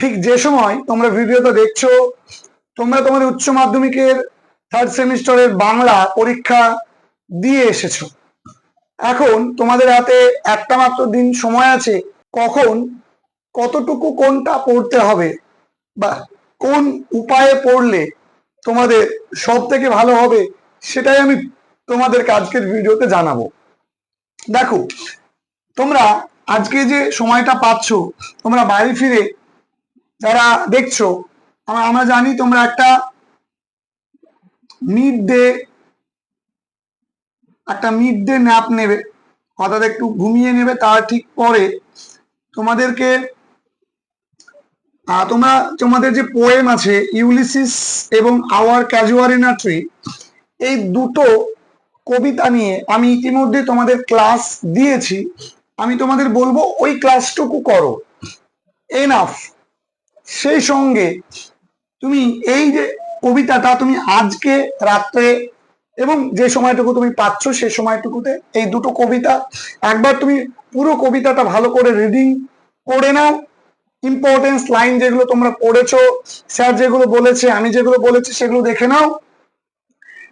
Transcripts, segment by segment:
ঠিক যে সময় তোমরা ভিডিওটা দেখছ, তোমরা তোমাদের উচ্চ মাধ্যমিকের থার্ড সেমিস্টারের বাংলা পরীক্ষা দিয়ে এসেছ। এখন তোমাদের হাতে একটা মাত্র দিন সময় আছে, কখন, কতটুকু কোনটা পড়তে হবে বা কোন উপায়ে পড়লে তোমাদের সব থেকে ভালো হবে সেটাই আমি তোমাদের আজকের ভিডিওতে জানাব। দেখো, তোমরা আজকে যে সময়টা পাচ্ছ, তোমরা বাড়ি ফিরে যারা দেখছ আমরা জানি তোমরা একটা মিড ডে একটা মিড ডে ন্যাপ নেবে। অর্থাৎ একটু ঘুমিয়ে নেবে তার ঠিক পরে তোমাদেরকে তোমরা, তোমাদের যে পোয়েম আছে ইউলিসিস এবং আওয়ার ক্যাজুয়ারিনা ট্রি এই দুটো কবিতা নিয়ে আমি ইতিমধ্যে তোমাদের ক্লাস দিয়েছি। আমি তোমাদের বলব, ওই ক্লাসটুকু করো। এনাফ সেই সঙ্গে তুমি এই যে কবিতাটা তুমি আজকে রাত্রে এবং যে সময়টুকু তুমি পাচ্ছ সেই সময়টুকুতে এই দুটো কবিতা, একবার তুমি পুরো কবিতাটা ভালো করে রিডিং করে নাও। ইম্পর্টেন্স লাইন যেগুলো তোমরা পড়েছো স্যার যেগুলো বলেছে, আমি যেগুলো বলেছি সেগুলো দেখে নাও।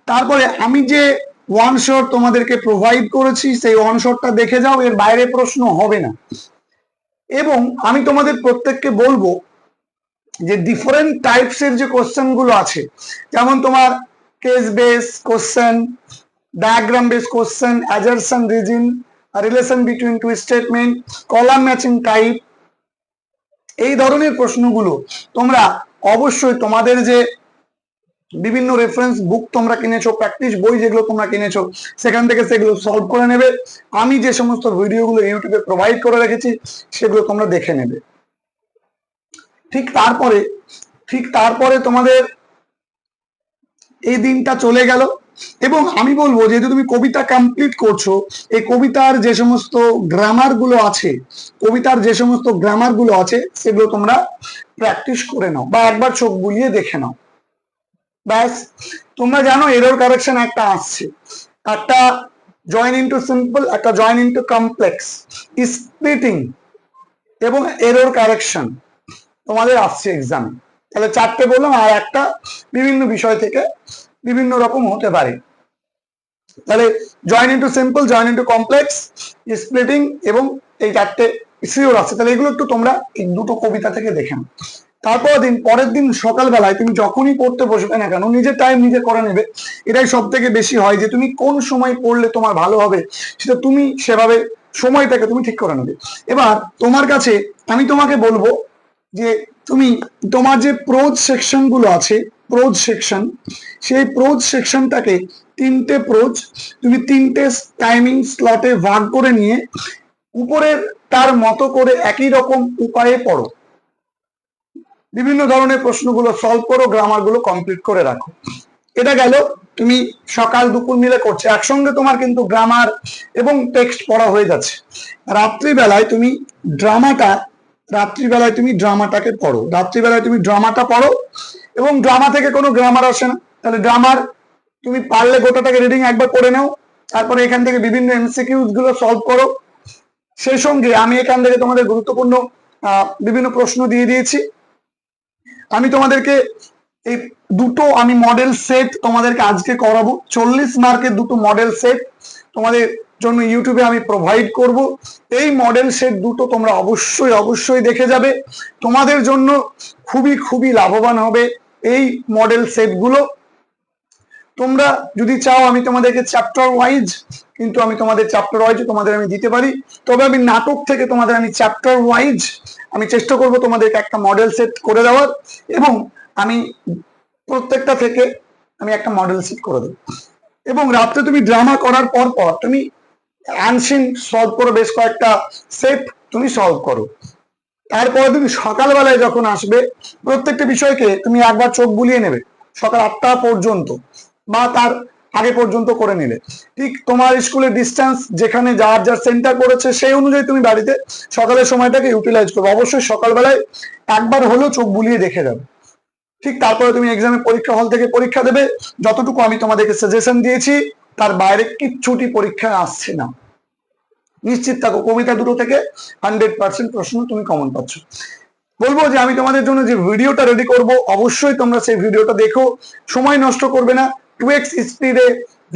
তারপরে আমি যে ওয়ান শট তোমাদেরকে প্রোভাইড করেছি, সেই ওয়ান শটটা দেখে যাও, এর বাইরে প্রশ্ন হবে না। এবং আমি তোমাদের প্রত্যেককে বলব যে ডিফারেন্ট টাইপস এর যে কোশ্চেনগুলো আছে, যেমন তোমার case base question diagram base question assertion reason relation between two statement column matching type এই ধরনের প্রশ্নগুলো তোমরা অবশ্যই তোমাদের যে বিভিন্ন রেফারেন্স বুক তোমরা কিনেছো প্র্যাকটিস বই যেগুলো তোমরা কিনেছো, সেখান থেকে সেগুলো সলভ করে নেবে। আমি যে সমস্ত ভিডিওগুলো ইউটিউবে প্রোভাইড করে রেখেছি, সেগুলো তোমরা দেখে নেবে। ঠিক তারপরে ঠিক তারপরে তোমাদের এই দিনটা চলে গেল। এবং আমি বলব, যেহেতু তুমি কবিতা কমপ্লিট করছ, এই কবিতার যে সমস্ত গ্রামারগুলো আছে, কবিতার যে সমস্ত গ্রামারগুলো আছে, সেগুলো তোমরা প্র্যাকটিস করে নাও বা একবার চোখ বুলিয়ে দেখে নাও। ব্যাস, তোমরা জানো এরর কারেকশন একটা আসছে। একটা জয়েন ইন্টু সিম্পল একটা জয়েন ইন্টু কমপ্লেক্স স্প্লিটিং এবং এরর কারেকশন তোমাদের আসছে এক্সামে তাহলে চারটে বললাম আর একটা বিভিন্ন বিষয় থেকে বিভিন্ন রকম হতে পারে। তাহলে join into simple join into complex splitting এবং এই চারটে সিওর আছে তাহলে এগুলো একটু তোমরা এই দুটো কবিতা থেকে দেখে নাও। তারপর দিন, পরের দিন সকালবেলায় তুমি যখনই পড়তে বসবে না কেন, নিজের টাইম নিজে করে নেবে। এটাই সব থেকে বেশি হয় যে তুমি কোন সময় পড়লে তোমার ভালো হবে, সেটা তুমি সেভাবে সময়টাকে তুমি ঠিক করে নেবে। এবার তোমার কাছে আমি তোমাকে বলব যে তুমি, তোমার যে প্রোজ সেকশনগুলো আছে প্রোজ সেকশন সেই প্রোজ সেকশনটাকে তিনটে প্রোজ তুমি তিনটে টাইমিং স্লটে ভাগ করে নিয়ে উপরের তার মতো করে একই রকম উপায়ে পড়ো। বিভিন্ন ধরনের প্রশ্নগুলো সলভ করো গ্রামারগুলো কমপ্লিট করে রাখো। এটা গেল, তুমি সকাল দুপুর মিলে করছ, একসঙ্গে তোমার কিন্তু গ্রামার এবং টেক্সট পড়া হয়ে যাচ্ছে। রাত্রিবেলায় তুমি ড্রামাটা রাত্রিবেলায় তুমি ড্রামাটাকে পড়ো। রাত্রিবেলায় তুমি ড্রামাটা পড়ো এবং ড্রামা থেকে কোনো গ্রামার আসে না। তাহলে ড্রামার তুমি পারলে গোটাটাকে রিডিং একবার করে নাও, তারপরে এখান থেকে বিভিন্ন এমসিকিউজগুলো সলভ করো। সেই সঙ্গে আমি এখান থেকে তোমাদের গুরুত্বপূর্ণ বিভিন্ন প্রশ্ন দিয়ে দিয়েছি। আমি তোমাদেরকে এই দুটো আমি মডেল সেট তোমাদেরকে আজকে করাবো। চল্লিশ মার্কের দুটো মডেল সেট তোমাদের জন্য ইউটিউবে আমি প্রোভাইড করব। এই মডেল সেট দুটো তোমরা অবশ্যই অবশ্যই দেখে যাবে। তোমাদের জন্য খুবই খুবই লাভবান হবে এই মডেল সেটগুলো তোমরা যদি চাও আমি তোমাদেরকে চ্যাপ্টার ওয়াইজ কিন্তু আমি তোমাদের চ্যাপ্টার ওয়াইজ তোমাদের আমি দিতে পারি। তবে আমি নাটক থেকে তোমাদের আমি চ্যাপ্টার ওয়াইজ আমি চেষ্টা করব তোমাদেরকে একটা মডেল সেট করে দেওয়ার। এবং আমি প্রত্যেকটা থেকে আমি একটা মডেল সেট করে দেবো। এবং রাত্রে তুমি ড্রামা করার পর পর তুমি আনসিন সলভ করো, বেশ কয়েকটা সেট তুমি সলভ করো। তারপরে তুমি সকালবেলায় যখন আসবে, প্রত্যেকটা বিষয়কে তুমি একবার চোখ বুলিয়ে নেবে, সকাল আটটা পর্যন্ত বা তার আগে পর্যন্ত করে নিলে। ঠিক তোমার স্কুলের ডিস্টেন্স যেখানে যার যার সেন্টার করেছে সেই অনুযায়ী তুমি বাড়িতে সকালের সময়টাকে ইউটিলাইজ করবে। অবশ্যই সকালবেলায় একবার হলেও চোখ বুলিয়ে দেখে যাবে। ঠিক তারপরে তুমি এক্সামে পরীক্ষা হল থেকে পরীক্ষা দেবে। যতটুকু আমি তোমাদেরকে সাজেশন দিয়েছি তার বাইরে কিচ্ছুটি পরীক্ষায় আসছে না। নিশ্চিত থাকো, কবিতা দুটো থেকে হান্ড্রেড পার্সেন্ট প্রশ্ন তুমি কমন পাচ্ছ। বলব যে আমি তোমাদের জন্য যে ভিডিওটা রেডি করব, অবশ্যই তোমরা সেই ভিডিওটা দেখো। সময় নষ্ট করবে না টু এক্স স্পিডে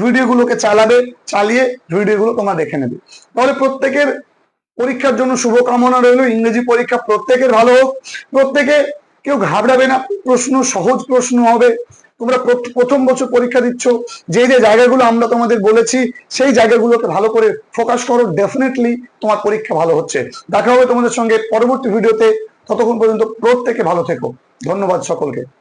ভিডিওগুলোকে চালাবে, চালিয়ে ভিডিওগুলো তোমরা দেখে নেবে। তাহলে প্রত্যেকের পরীক্ষার জন্য শুভকামনা রইল, ইংরেজি পরীক্ষা প্রত্যেকের ভালো হোক, প্রত্যেকে কেউ ঘাবড়াবে না, প্রশ্ন সহজ প্রশ্ন হবে। তোমরা প্র- প্রথম বছর পরীক্ষা দিচ্ছ, যে যে জায়গাগুলো আমরা তোমাদের বলেছি, সেই জায়গাগুলোকে ভালো করে ফোকাস করো ডেফিনেটলি তোমার পরীক্ষা ভালো হচ্ছে। দেখা হবে তোমাদের সঙ্গে পরবর্তী ভিডিওতে ততক্ষণ পর্যন্ত প্রত্যেকে ভালো থেকো। ধন্যবাদ সকলকে।